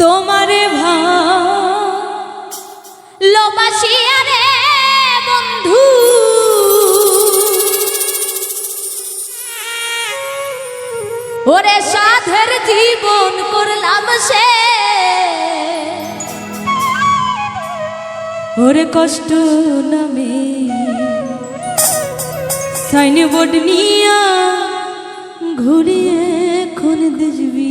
তোমারে ভালোবাসিয়া রে বন্ধু। ওরে সাধের জীবন করলাম সে। ওরে কষ্ট নামে সাইনবোর্ড নিয়া ঘুরিয়ে এখন দেখবি